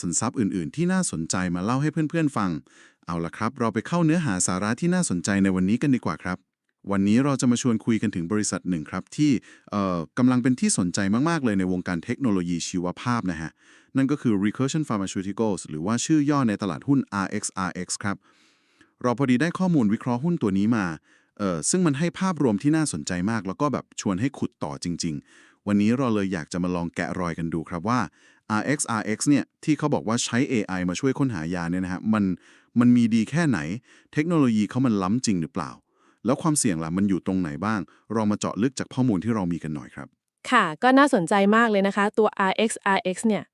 สินทรัพย์อื่น ๆ ที่น่าสนใจมาเล่าให้เพื่อน ๆ ฟัง เอาละครับ เราไปเข้าเนื้อหาสาระที่น่าสนใจในวันนี้กันดีกว่าครับ วันนี้เราจะมาชวนคุยกันถึงบริษัทหนึ่งครับ ที่กำลังเป็นที่สนใจมากๆเลยในวงการเทคโนโลยีชีวภาพนะฮะ นั่นก็คือ Recursion Pharmaceuticals หรือว่าชื่อย่อในตลาดหุ้น RXRX ครับ เราพอดีได้ข้อมูลวิเคราะห์หุ้นตัวนี้มาซึ่งมันให้ภาพรวมที่น่าสนใจมาก แล้วก็แบบชวนให้ขุดต่อจริง ๆ วันนี้เราเลยอยากจะมาลองแกะรอยกันดูครับว่า RXRX เนี่ยที่เขาบอกว่าใช้ AI มาช่วยค้นหายาเนี่ยนะฮะมันมันมีดีแค่ไหน เทคโนโลยีเขามันล้ำจริงหรือเปล่า แล้วความเสี่ยงล่ะมันอยู่ตรงไหนบ้าง เรามาเจาะลึกจากข้อมูลที่เรามีกันหน่อยครับ ค่ะ ก็น่าสนใจมากเลยนะคะ ตัว RXRX เนี่ย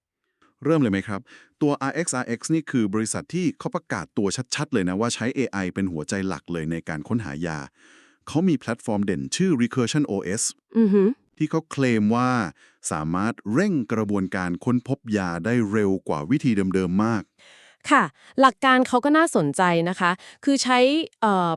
เริ่มเลยไหมครับ ตัว RXRX นี่คือบริษัทที่เขาประกาศตัวชัดๆ เลยนะว่าใช้ AI เป็นหัวใจหลักเลยในการค้นหายา เขามีแพลตฟอร์มเด่นชื่อ Recursion OS อือหือ ที่เขาเคลมว่าสามารถเร่งกระบวนการค้นพบยาได้เร็วกว่าวิธีเดิมๆมาก ค่ะ หลักการเขาก็น่าสนใจนะคะ คือใช้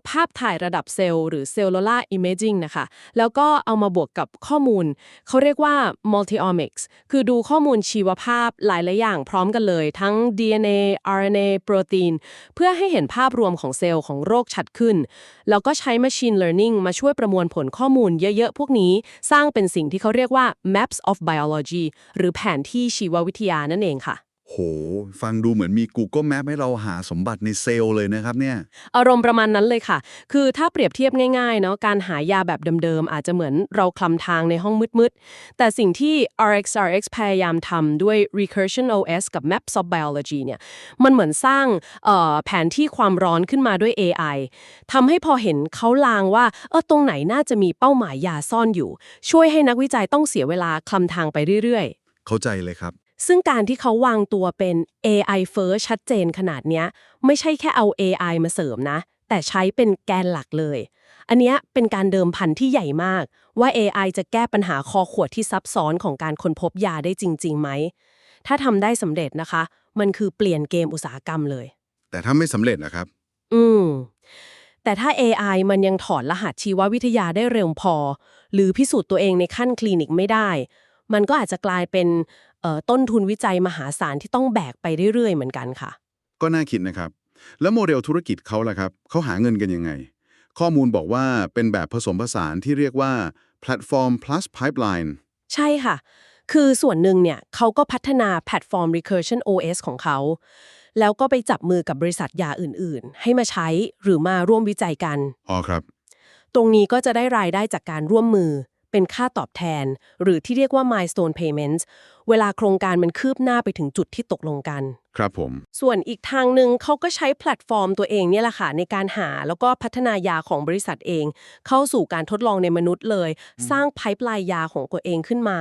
ภาพถ่ายระดับเซลล์หรือ cellular imaging นะคะ แล้วก็เอามาบวกกับข้อมูล เขาเรียกว่า multiomics คือดูข้อมูลชีวภาพหลายๆอย่างพร้อมกันเลย ทั้ง DNA RNA โปรตีน เพื่อให้เห็นภาพรวมของเซลล์ของโรคชัดขึ้น แล้วก็ใช้ machine learning มาช่วยประมวลผลข้อมูลเยอะๆ พวกนี้ สร้างเป็นสิ่งที่เขาเรียกว่า maps of biology หรือแผนที่ชีววิทยานั่นเองค่ะ โห ฟังดูเหมือนมี Google Map ให้เราหาสมบัติในเซลล์เลยนะครับเนี่ย อารมณ์ประมาณนั้นเลยค่ะ คือถ้าเปรียบเทียบง่ายๆเนาะ การหายาแบบเดิมๆ อาจจะเหมือนเราคลำทางในห้องมืดๆ แต่สิ่งที่ RxRx พยายามทำด้วย Recursion OS กับ Maps of Biology เนี่ย มันเหมือนสร้างเอ่อแผนที่ความร้อนขึ้นมาด้วย AI ทำให้พอเห็นเขาลางว่า เออตรงไหนน่าจะมีเป้าหมายยาซ่อนอยู่ ช่วยให้นักวิจัยต้องเสียเวลาคลำทางไปเรื่อยๆ เข้าใจเลยครับ ซึ่งการที่เขาวางตัวเป็น AI first ชัดเจนขนาดเนี้ย ไม่ใช่แค่เอา AI มาเสริมนะ แต่ใช้เป็นแกนหลักเลย อันเนี้ยเป็นการเดิมพันที่ใหญ่มาก ว่า AI จะแก้ปัญหาคอขวดที่ซับซ้อนของการค้นพบยาได้จริงๆไหม ถ้าทำได้สำเร็จนะคะ มันคือเปลี่ยนเกมอุตสาหกรรมเลย แต่ถ้าไม่สำเร็จนะครับ อืม แต่ถ้า AI มันยังถอดรหัสชีววิทยาได้เร็วพอ หรือพิสูจน์ตัวเองในขั้นคลินิกไม่ได้ มันก็อาจจะกลายเป็นเอ่อ ต้นทุนวิจัยมหาศาลที่ต้องแบกไปเรื่อยๆ เหมือนกันค่ะ ก็น่าคิดนะครับ แล้วโมเดลธุรกิจเขาล่ะครับเขาหาเงินกันยังไง ข้อมูลบอกว่าเป็นแบบผสมผสานที่เรียกว่า Platform plus Pipeline ใช่ค่ะ คือส่วนหนึ่งเนี่ยเขาก็พัฒนาแพลตฟอร์ม Recursion OS ของเขา แล้วก็ไปจับมือกับบริษัทยาอื่นๆ ให้มาใช้หรือมาร่วมวิจัยกัน อ๋อครับ ตรงนี้ก็จะได้รายได้จากการร่วมมือ เป็นค่าตอบแทน หรือที่เรียกว่า milestone payments เวลาโครงการมันคืบหน้าไปถึงจุดที่ตกลงกัน ครับผม ส่วนอีกทางหนึ่งเขาก็ใช้แพลตฟอร์มตัวเองเนี่ยแหละค่ะในการหาแล้วก็พัฒนายาของบริษัทเอง เข้าสู่การทดลองในมนุษย์เลย สร้างไพ p e ไลน์ยาของตัวเองขึ้นมา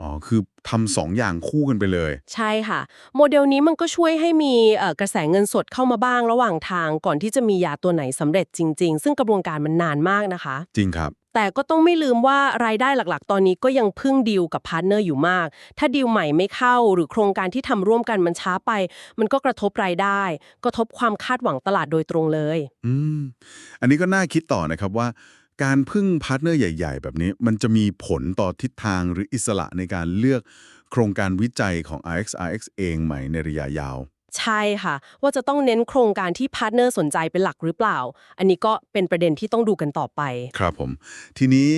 อ๋อ คือทำสองอย่างคู่กันไปเลย ใช่ค่ะ โมเดลนี้มันก็ช่วยให้มีเอ่อกระแสเงินสดเข้ามาบ้างระหว่างทาง ก่อนที่จะมียาตัวไหนสำเร็จจริง ๆ ซึ่งกระบวนการมันนานมากนะคะ จริงครับ แต่ก็ต้องไม่ลืมว่ารายได้หลักๆ ตอนนี้ก็ยังพึ่งดีลกับพาร์ทเนอร์อยู่มาก ถ้าดีลใหม่ไม่เข้าหรือโครงการที่ทำร่วมกันมันช้าไป มันก็กระทบรายได้ กระทบความคาดหวังตลาดโดยตรงเลย อืม อันนี้ก็น่าคิดต่อนะครับว่า การพึ่งพาร์ทเนอร์ใหญ่ ๆ แบบนี้ มันจะมีผลต่อทิศทางหรืออิสระในการเลือกโครงการวิจัยของ RxRx เองไหมในระยะยาว ใช่ค่ะ ว่าจะต้องเน้นโครงการที่พาร์ทเนอร์สนใจเป็นหลักหรือเปล่า อันนี้ก็เป็นประเด็นที่ต้องดูกันต่อไป ครับผม ทีนี้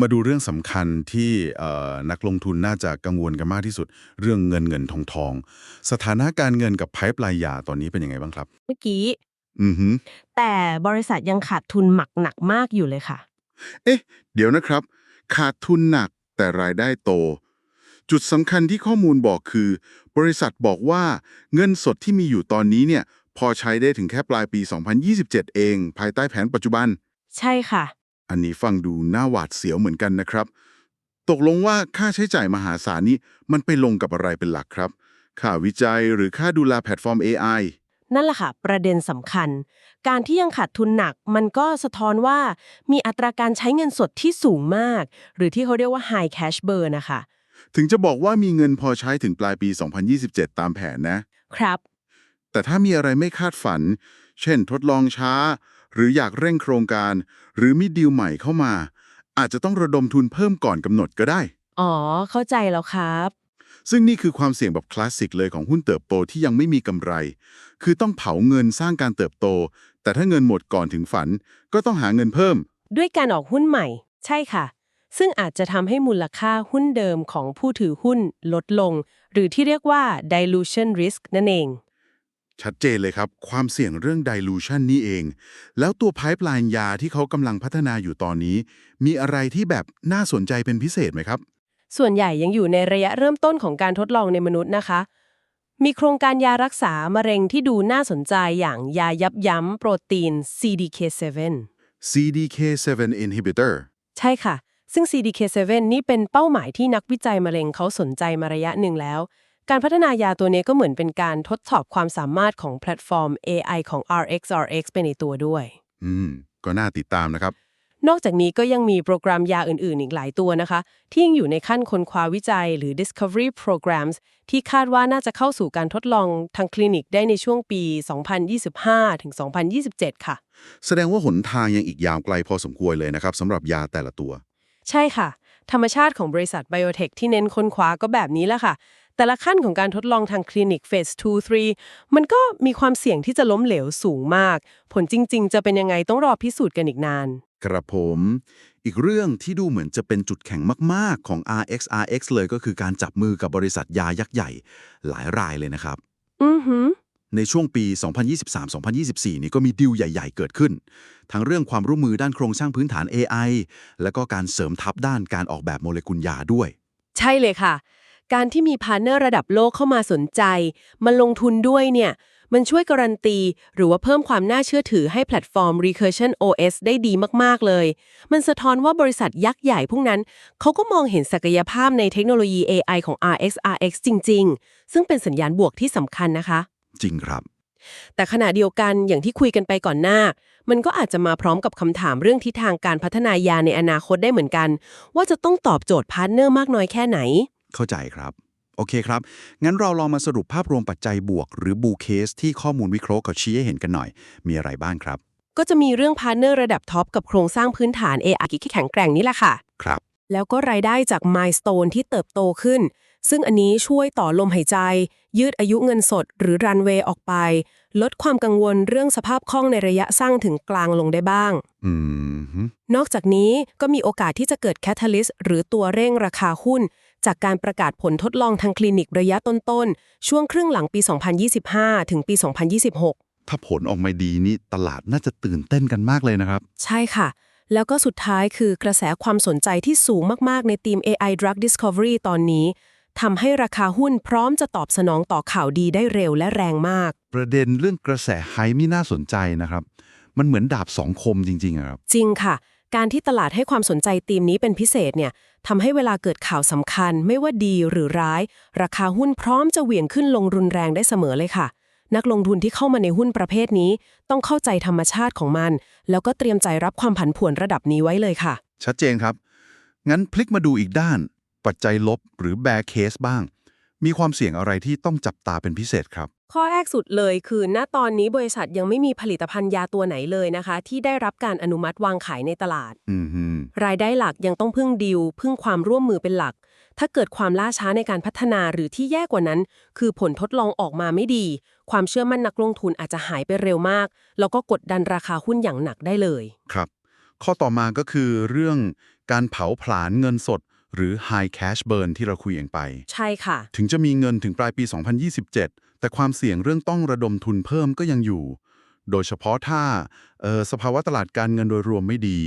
มาดูเรื่องสำคัญที่เอ่อนักลงทุนน่าจะกังวลกันมากที่สุด เรื่องเงินเงินทองทอง สถานะการเงินกับไพ่ปลายยาตอนนี้เป็นยังไงบ้างครับ เมื่อกี้อือฮึแต่บริษัทยังขาดทุนหมักหนักมากอยู่เลยค่ะ เอ๊ะ เดี๋ยวนะครับ ขาดทุนหนักแต่รายได้โต จุดสำคัญที่ข้อมูลบอกคือ บริษัทบอกว่าเงินสดที่มีอยู่ตอนนี้เนี่ยพอใช้ได้ถึงแค่ปลายปี 2027 เอง ภายใต้แผนปัจจุบัน ใช่ค่ะ อันนี้ฟังดูน่าหวาดเสียวเหมือนกันนะครับ ตกลงว่าค่าใช้จ่ายมหาศาลนี้มันไปลงกับอะไรเป็นหลักครับ ค่าวิจัยหรือค่าดูแลแพลตฟอร์ม AI นั่นแหละค่ะ ประเด็นสำคัญ การที่ยังขาดทุนหนัก มันก็สะท้อนว่ามีอัตราการใช้เงินสดที่สูงมาก หรือที่เขาเรียกว่า high cash burn นะคะ ถึงจะบอกว่ามีเงินพอใช้ถึงปลายปี 2027 ตามแผนนะ ครับ แต่ถ้ามีอะไรไม่คาดฝัน เช่นทดลองช้า หรืออยากเร่งโครงการ หรือมีดีลใหม่เข้ามา อาจจะต้องระดมทุนเพิ่มก่อนกำหนดก็ได้ อ๋อ เข้าใจแล้วครับ ซึ่งนี่คือความเสี่ยงแบบคลาสสิกเลยของหุ้นเติบโตที่ยังไม่มีกำไร คือต้องเผาเงินสร้างการเติบโต แต่ถ้าเงินหมดก่อนถึงฝัน ก็ต้องหาเงินเพิ่ม ด้วยการออกหุ้นใหม่ ใช่ค่ะ ซึ่งอาจจะทำให้มูลค่าหุ้นเดิมของผู้ถือหุ้นลดลง หรือที่เรียกว่า dilution risk นั่นเอง ชัดเจนเลยครับ ความเสี่ยงเรื่อง dilution นี่เอง แล้วตัว pipeline ยาที่เขากำลังพัฒนาอยู่ตอนนี้ มีอะไรที่แบบน่าสนใจเป็นพิเศษไหมครับ ส่วนใหญ่ยังอยู่ในระยะเริ่มต้นของการทดลองในมนุษย์นะคะ มีโครงการยารักษามะเร็งที่ดูน่าสนใจอย่างยายับยั้งโปรตีน CDK7 CDK7 inhibitor ใช่ค่ะ ซึ่ง CDK7 นี่เป็นเป้าหมายที่นักวิจัยมะเร็งเขาสนใจมาระยะหนึ่งแล้ว การพัฒนายาตัวนี้ก็เหมือนเป็นการทดสอบความสามารถของแพลตฟอร์ม AI ของ RxRx ไปในตัวด้วย อืม ก็น่าติดตามนะครับ นอกจากนี้ก็ยังมีโปรแกรมยาอื่น ๆ อีกหลายตัวนะคะ ที่ยังอยู่ในขั้นค้นคว้าวิจัยหรือ discovery programs ที่คาดว่าน่าจะเข้าสู่การทดลองทางคลินิกได้ในช่วงปี 2025ถึง2027 ค่ะ แสดงว่าหนทางยังอีกยาวไกลพอสมควรเลยนะครับสำหรับยาแต่ละตัว ใช่ค่ะ ธรรมชาติของบริษัทไบโอเทคที่เน้นค้นคว้าก็แบบนี้แหละค่ะ แต่ละขั้นของการทดลองทางคลินิกเฟส 2 3 มันก็มีความเสี่ยงที่จะล้มเหลวสูงมาก ผลจริง ๆ จะเป็นยังไงต้องรอพิสูจน์กันอีกนาน ครับผม อีกเรื่องที่ดูเหมือนจะเป็นจุดแข็งมาก ๆ ของ RxRx เลยก็คือการจับมือกับบริษัทยายักษ์ใหญ่ หลายรายเลยนะครับ อือหือ ในช่วงปี 2023-2024 นี้ก็มีดิวใหญ่ ๆ เกิดขึ้น ทั้งเรื่องความร่วมมือด้านโครงสร้างพื้นฐาน AI และก็การเสริมทัพด้านการออกแบบโมเลกุลยาด้วย ใช่เลยค่ะ การที่มีพาร์เนอร์ระดับโลกเข้ามาสนใจมันลงทุนด้วยเนี่ย มันช่วยการันตี หรือว่าเพิ่มความน่าเชื่อถือให้แพลตฟอร์ม Recursion OS ได้ดีมาก ๆ เลย มันสะท้อนว่าบริษัทยักษ์ใหญ่พวกนั้น เขาก็มองเห็นศักยภาพในเทคโนโลยี AI ของ RxRx จริง ๆ ซึ่งเป็นสัญญาณบวกที่สำคัญนะคะ จริงครับ แต่ขณะเดียวกันอย่างที่คุยกันไปก่อนหน้า มันก็อาจจะมาพร้อมกับคำถามเรื่องทิศทางการพัฒนายาในอนาคตได้เหมือนกัน ว่าจะต้องตอบโจทย์พาร์ทเนอร์มากน้อยแค่ไหน เข้าใจครับ โอเคครับ งั้นเราลองมาสรุปภาพรวมปัจจัยบวก หรือบูเคสที่ข้อมูลวิเคราะห์เขาชี้ให้เห็นกันหน่อย มีอะไรบ้างครับ ก็จะมีเรื่องพาร์ทเนอร์ระดับท็อปกับโครงสร้างพื้นฐาน AI ที่แข็งแกร่งนี่แหละค่ะ ครับ แล้วก็รายได้จาก Milestone ที่เติบโตขึ้น ซึ่งอันนี้ช่วยต่อลมหายใจ ยืดอายุเงินสดหรือรันเวย์ออกไป ลดความกังวลเรื่องสภาพคล่องในระยะสั้นถึงกลางลงได้บ้างอืมฮึนอกจากนี้ก็มีโอกาสที่จะเกิดแคท a ลิสหรือตัวเร่งราคาหุ้น จากการประกาศผลทดลองทางคลินิกระยะต้นๆ ช่วงครึ่งหลังปี 2025 ถึงปี 2026 ถ้าผลออกมาดีนี่ตลาดน่าจะตื่นเต้นกันมากเลยนะครับ ใช่ค่ะแล้วก็สุดท้ายคือกระแสความสนใจที่สูงมาก ๆ ในทีม AI Drug Discovery ตอนนี้ ทำให้ราคาหุ้นพร้อมจะตอบสนองต่อข่าวดีได้เร็วและแรงมาก ประเด็นเรื่องกระแสไฮนี่น่าสนใจนะครับ มันเหมือนดาบสองคมจริงๆอะครับ จริงค่ะ การที่ตลาดให้ความสนใจทีมนี้เป็นพิเศษเนี่ยทำให้เวลาเกิดข่าวสำคัญ ไม่ว่าดีหรือร้าย ราคาหุ้นพร้อมจะเหวี่ยงขึ้นลงรุนแรงได้เสมอเลยค่ะ นักลงทุนที่เข้ามาในหุ้นประเภทนี้ ต้องเข้าใจธรรมชาติของมัน แล้วก็เตรียมใจรับความผันผวนระดับนี้ไว้เลยค่ะ ชัดเจนครับ งั้นพลิกมาดูอีกด้าน ปัจจัยลบหรือ bear case บ้าง มีความเสี่ยงอะไรที่ต้องจับตาเป็นพิเศษครับ ข้อแรกสุดเลยคือ ณตอนนี้บริษัทยังไม่มีผลิตภัณฑ์ยาตัวไหนเลยนะคะ ที่ได้รับการอนุมัติวางขายในตลาด อืมฮึรายได้หลักยังต้องพึ่งดีลพึ่งความร่วมมือเป็นหลัก ถ้าเกิดความล่าช้าในการพัฒนาหรือที่แย่กว่านั้น คือผลทดลองออกมาไม่ดี ความเชื่อมั่นนักลงทุนอาจจะหายไปเร็วมาก แล้วก็กดดันราคาหุ้นอย่างหนักได้เลย ครับ ข้อต่อมาก็คือเรื่องการเผาผลาญเงินสด หรือ high cash burn ที่เราคุยเองไป ใช่ค่ะ ถึงจะมีเงินถึงปลายปี 2027 แต่ความเสี่ยงเรื่องต้องระดมทุนเพิ่มก็ยังอยู่ โดยเฉพาะถ้าเอ่อสภาวะตลาดการเงินโดยรวมไม่ดี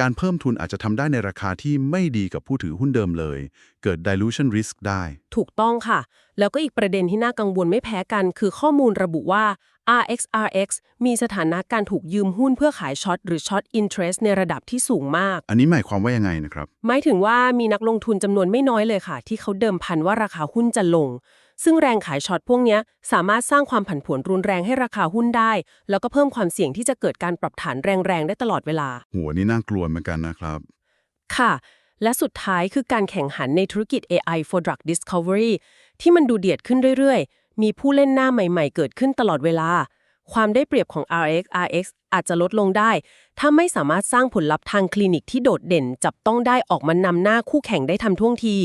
การเพิ่มทุนอาจจะทำได้ในราคาที่ไม่ดีกับผู้ถือหุ้นเดิมเลย เกิด dilution risk ได้ ถูกต้องค่ะ แล้วก็อีกประเด็นที่น่ากังวลไม่แพ้กัน คือข้อมูลระบุว่า RXRX มีสถานะการถูกยืมหุ้นเพื่อขายช็อตหรือช็อต interest ในระดับที่สูงมาก อันนี้หมายความว่ายังไงนะครับ หมายถึงว่ามีนักลงทุนจำนวนไม่น้อยเลยค่ะ ที่เขาเดิมพันว่าราคาหุ้นจะลง ซึ่งแรงขายช็อตพวกเนี้ยสามารถสร้างความผันผวนรุนแรงให้ราคาหุ้นได้ แล้วก็เพิ่มความเสี่ยงที่จะเกิดการปรับฐานแรงๆได้ตลอดเวลา หัวนี่น่ากลัวเหมือนกันนะครับ ค่ะ และสุดท้ายคือการแข่งขันในธุรกิจ AI for drug discovery ที่มันดูเดือดขึ้นเรื่อยๆ มีผู้เล่นหน้าใหม่ๆ เกิดขึ้นตลอดเวลา ความได้เปรียบของ RX RX อาจจะลดลงได้ ถ้าไม่สามารถสร้างผลลัพธ์ทางคลินิกที่โดดเด่น จับต้องได้ออกมานำหน้าคู่แข่งได้ทันท่วงที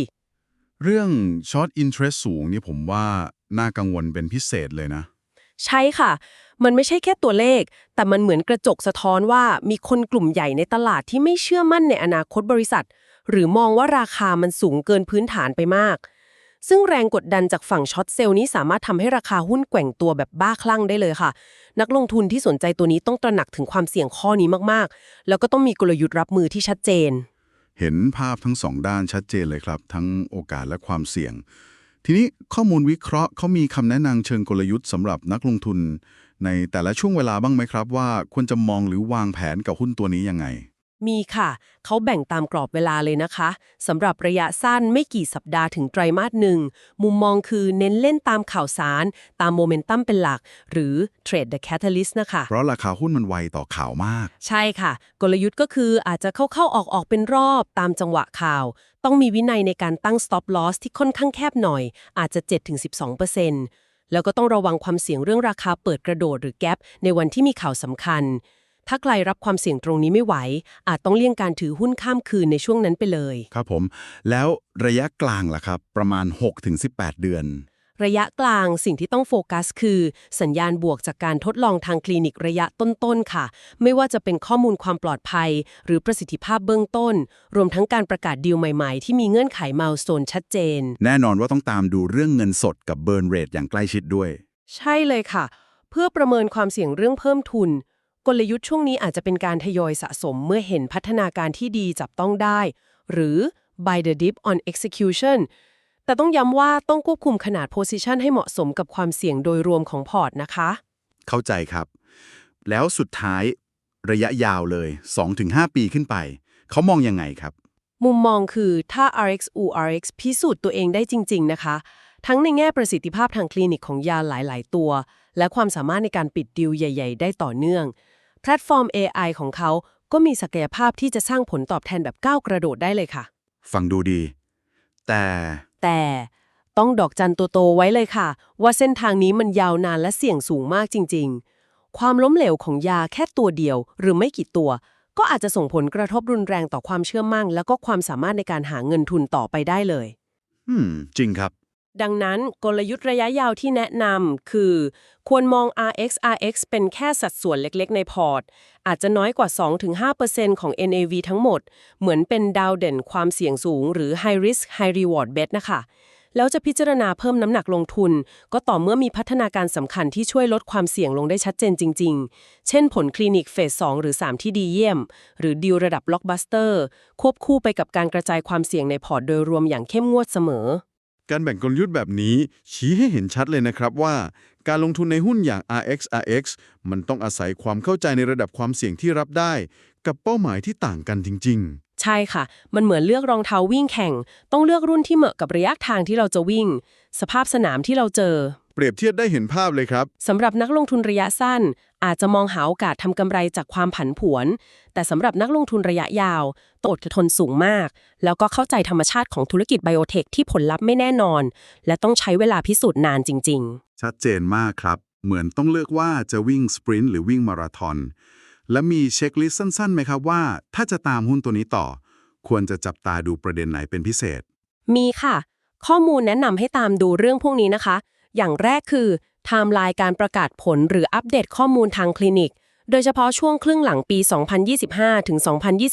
เรื่องช็อตอินเทรสสูงนี่ผมว่าน่ากังวลเป็นพิเศษเลยนะ ใช่ค่ะ มันไม่ใช่แค่ตัวเลข แต่มันเหมือนกระจกสะท้อนว่ามีคนกลุ่มใหญ่ในตลาดที่ไม่เชื่อมั่นในอนาคตบริษัท หรือมองว่าราคามันสูงเกินพื้นฐานไปมาก ซึ่งแรงกดดันจากฝั่งช็อตเซลล์นี้สามารถทำให้ราคาหุ้นแกว่งตัวแบบบ้าคลั่งได้เลยค่ะ นักลงทุนที่สนใจตัวนี้ต้องตระหนักถึงความเสี่ยงข้อนี้มากๆ แล้วก็ต้องมีกลยุทธ์รับมือที่ชัดเจน เห็นภาพทั้งสองด้านชัดเจนเลยครับ ทั้งโอกาสและความเสี่ยง ทีนี้ข้อมูลวิเคราะห์เขามีคำแนะนำเชิงกลยุทธ์สำหรับนักลงทุน ในแต่ละช่วงเวลาบ้างไหมครับ ว่าควรจะมองหรือวางแผนกับหุ้นตัวนี้ยังไง มีค่ะ เขาแบ่งตามกรอบเวลาเลยนะคะสำหรับระยะสั้นไม่กี่สัปดาห์ถึงไตรมาสหนึ่ง มุมมองคือเน้นเล่นตามข่าวสาร ตามโมเมนตัมเป็นหลัก หรือ Trade the Catalyst นะคะ เพราะราคาหุ้นมันไวต่อข่าวมาก ใช่ค่ะ กลยุทธ์ก็คืออาจจะเข้าๆออกๆเป็นรอบตามจังหวะข่าว ต้องมีวินัยในการตั้ง stop loss ที่ค่อนข้างแคบหน่อย อาจจะ 7-12%แล้วก็ต้องระวังความเสี่ยงเรื่องราคาเปิดกระโดดหรือแก p ในวันที่มีข่าวสำคัญ ถ้าใครรับความเสี่ยงตรงนี้ไม่ไหว อาจต้องเลี่ยงการถือหุ้นข้ามคืนในช่วงนั้นไปเลย ครับผม แล้วระยะกลางล่ะครับ ประมาณ 6-18 เดือน ระยะกลางสิ่งที่ต้องโฟกัส คือ สัญญาณบวกจากการทดลองทางคลินิกระยะต้นๆค่ะ ไม่ว่าจะเป็นข้อมูลความปลอดภัย หรือประสิทธิภาพเบื้องต้น รวมทั้งการประกาศดีลใหม่ๆ ที่มีเงื่อนไขมาลโซนชัดเจน แน่นอนว่าต้องตามดูเรื่องเงินสดกับเบิร์นเรทอย่างใกล้ชิดด้วย ใช่เลยค่ะ เพื่อประเมินความเสี่ยงเรื่องเพิ่มทุน กลยุทธ์ช่วงนี้อาจจะเป็นการทยอยสะสมเมื่อเห็นพัฒนาการที่ดีจับต้องได้ หรือ buy the dip on execution แต่ต้องย้ำว่าต้องควบคุมขนาด position ให้เหมาะสมกับความเสี่ยงโดยรวมของพอร์ตนะคะ เข้าใจครับ แล้วสุดท้ายระยะยาวเลย 2-5 ปีขึ้นไป เขามองยังไงครับ มุมมองคือถ้า RX U RX พิสูจน์ตัวเองได้จริง ๆ นะคะ ทั้งในแง่ประสิทธิภาพทางคลินิกของยาหลาย ๆ ตัว และความสามารถในการปิดดิวใหญ่ ๆ ได้ต่อเนื่อง แพลตฟอร์ม AI ของเขาก็มีศักยภาพที่จะสร้างผลตอบแทนแบบก้าวกระโดดได้เลยค่ะ ฟังดูดี แต่ แต่ต้องดอกจันตัวโตไว้เลยค่ะ ว่าเส้นทางนี้มันยาวนานและเสี่ยงสูงมากจริง ๆ ความล้มเหลวของยาแค่ตัวเดียว หรือไม่กี่ตัว ก็อาจจะส่งผลกระทบรุนแรงต่อความเชื่อมั่น แล้วก็ความสามารถในการหาเงินทุนต่อไปได้เลย อืม จริงครับ ดังนั้นกลยุทธ์ระยะยาวที่แนะนำคือ ควรมอง RX RX เป็นแค่สัดส่วนเล็กๆ ในพอร์ต อาจจะน้อยกว่า 2-5%ของ NAV ทั้งหมด เหมือนเป็นดาวเด่นความเสี่ยงสูง หรือ High Risk High Reward Bet นะคะ แล้วจะพิจารณาเพิ่มน้ำหนักลงทุน ก็ต่อเมื่อมีพัฒนาการสำคัญที่ช่วยลดความเสี่ยงลงได้ชัดเจนจริง ๆ เช่นผลคลินิกเฟส 2 หรือ 3 ที่ดีเยี่ยม หรือดีลระดับล็อกบัสเตอร์ควบคู่ไปกับการกระจายความเสี่ยงในพอร์ตโดยรวมอย่างเข้มงวดเสมอ การแบ่งกลยุทธ์แบบนี้ ชี้ให้เห็นชัดเลยนะครับว่า การลงทุนในหุ้นอย่าง RX RX มันต้องอาศัยความเข้าใจในระดับความเสี่ยงที่รับได้ กับเป้าหมายที่ต่างกันจริง ๆใช่ค่ะ มันเหมือนเลือกรองเท้าวิ่งแข่ง ต้องเลือกรุ่นที่เหมาะกับระยะทางที่เราจะวิ่ง สภาพสนามที่เราเจอ รียบเทียบได้เห็นภาพเลยครับ สำหรับนักลงทุนระยะสั้น อาจจะมองหาโอกาสทำกำไรจากความผันผวน แต่สำหรับนักลงทุนระยะยาวต้องอดทนสูงมาก แล้วก็เข้าใจธรรมชาติของธุรกิจไบโอเทคที่ผลลัพธ์ไม่แน่นอน และต้องใช้เวลาพิสูจน์นานจริง ๆ ชัดเจนมากครับ เหมือนต้องเลือกว่าจะวิ่งสปรินต์หรือวิ่งมาราธอนและมีเช็คลิสต์สั้นๆไหมครับว่า ถ้าจะตามหุ้นตัวนี้ต่อ ควรจะจับตาดูประเด็นไหนเป็นพิเศษ มีค่ะ ข้อมูลแนะนำให้ตามดูเรื่องพวกนี้นะคะ อย่างแรกคือไทม์ไลน์การประกาศผลหรืออัปเดตข้อมูลทางคลินิก โดยเฉพาะช่วงครึ่งหลังปี 2025 ถึง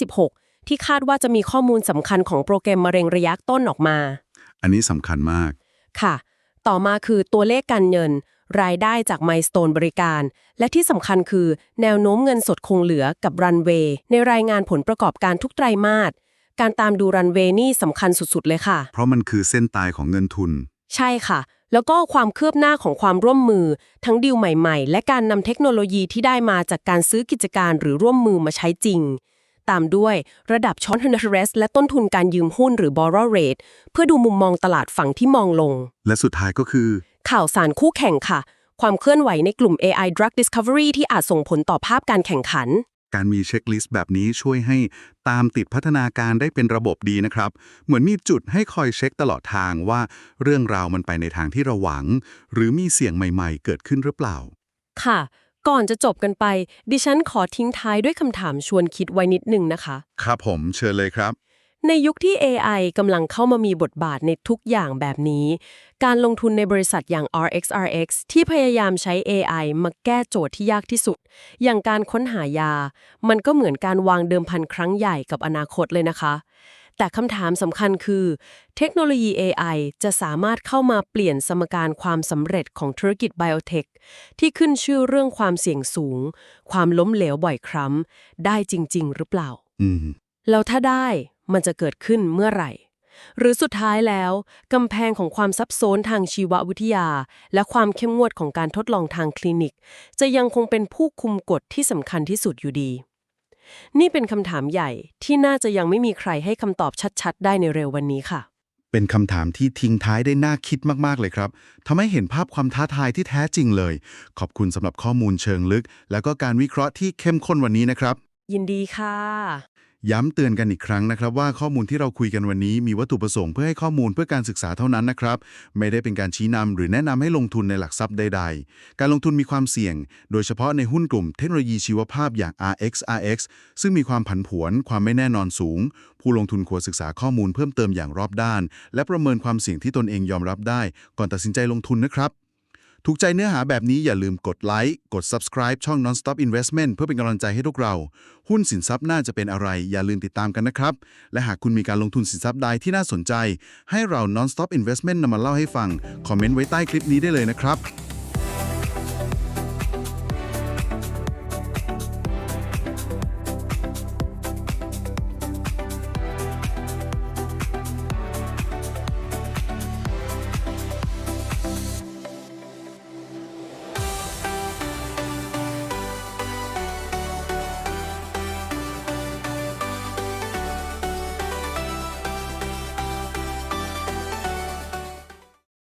2026 ที่คาดว่าจะมีข้อมูลสำคัญของโปรแกรมมะเร็งระยะต้นออกมา อันนี้สำคัญมาก ค่ะ ต่อมาคือตัวเลขการเงิน รายได้จากไม s t ส n e บริการ และที่สำคัญคือ แนวโน้มเงินสดคงเหลือกับรันเวย์ในรายงานผลประกอบการทุกไตรมาสการตามดูรันเวย์นี่สำคัญสุดๆเลยค่ะ เพราะมันคือเส้นตายของเงินทุน ใช่ค่ะ แล้วก็ความคืบหน้าของความร่วมมือ ทั้งดีลใหม่ ๆ และการนำเทคโนโลยีที่ได้มาจากการซื้อกิจการหรือร่วมมือมาใช้จริง ตามด้วยระดับช้อน n น r e s และต้นทุนการยืมหุ้นหรือ borrow rate เพื่อดูมุมมองตลาดฝั่งที่มองลง และสุดท้ายก็คือ ข่าวสารคู่แข่งค่ะ ความเคลื่อนไหวในกลุ่ม AI drug discovery ที่อาจส่งผลต่อภาพการแข่งขัน การมีเช็คลิสต์แบบนี้ช่วยให้ตามติดพัฒนาการได้เป็นระบบดีนะครับ เหมือนมีจุดให้คอยเช็คตลอดทางว่าเรื่องราวมันไปในทางที่เราหวัง หรือมีเสี่ยงใหม่ๆ เกิดขึ้นหรือเปล่า ค่ะ ก่อนจะจบกันไป ดิฉันขอทิ้งท้ายด้วยคำถามชวนคิดไว้นิดนึงนะคะ ครับผมเชิญเลยครับ ในยุคที่ AI กำลังเข้ามามีบทบาทในทุกอย่างแบบนี้ การลงทุนในบริษัทอย่าง RXRX ที่พยายามใช้ AI มาแก้โจทย์ที่ยากที่สุด อย่างการค้นหายา มันก็เหมือนการวางเดิมพันครั้งใหญ่กับอนาคตเลยนะคะ แต่คำถามสำคัญคือ เทคโนโลยี AI จะสามารถเข้ามาเปลี่ยนสมการความสำเร็จของธุรกิจไบโอเทคที่ขึ้นชื่อเรื่องความเสี่ยงสูง ความล้มเหลวบ่อยครั้งได้จริง ๆ หรือเปล่าอืมแล้วถ้าได้ มันจะเกิดขึ้นเมื่อไหร่ หรือสุดท้ายแล้วกำแพงของความซับซ้อนทางชีววิทยา และความเข้มงวดของการทดลองทางคลินิก จะยังคงเป็นผู้คุมกฎที่สำคัญที่สุดอยู่ดี นี่เป็นคำถามใหญ่ที่น่าจะยังไม่มีใครให้คำตอบชัดๆ ได้ในเร็ววันนี้ค่ะเป็นคำถามที่ทิ้งท้ายได้น่าคิดมาก ๆ เลยครับ ทำให้เห็นภาพความท้าทายที่แท้จริงเลย ขอบคุณสำหรับข้อมูลเชิงลึก แล้วก็การวิเคราะห์ที่เข้มข้นวันนี้นะครับ ยินดีค่ะ ย้ำเตือนกันอีกครั้งนะครับว่าข้อมูลที่เราคุยกันวันนี้มีวัตถุประสงค์เพื่อให้ข้อมูลเพื่อการศึกษาเท่านั้นนะครับ ไม่ได้เป็นการชี้นำหรือแนะนำให้ลงทุนในหลักทรัพย์ใด ๆ การลงทุนมีความเสี่ยง โดยเฉพาะในหุ้นกลุ่มเทคโนโลยีชีวภาพอย่าง RXRX ซึ่งมีความผันผวน ความไม่แน่นอนสูง ผู้ลงทุนควรศึกษาข้อมูลเพิ่มเติมอย่างรอบด้าน และประเมินความเสี่ยงที่ตนเองยอมรับได้ ก่อนตัดสินใจลงทุนนะครับ ถูกใจเนื้อหาแบบนี้อย่าลืมกดไลค์กด subscribe ช่อง Nonstop Investment เพื่อเป็นกำลังใจให้พวกเรา หุ้นสินทรัพย์น่าจะเป็นอะไร อย่าลืมติดตามกันนะครับ และหากคุณมีการลงทุนสินทรัพย์ใดที่น่าสนใจ ให้เรา Nonstop Investment นำมาเล่าให้ฟัง คอมเมนต์ไว้ใต้คลิปนี้ได้เลยนะครับ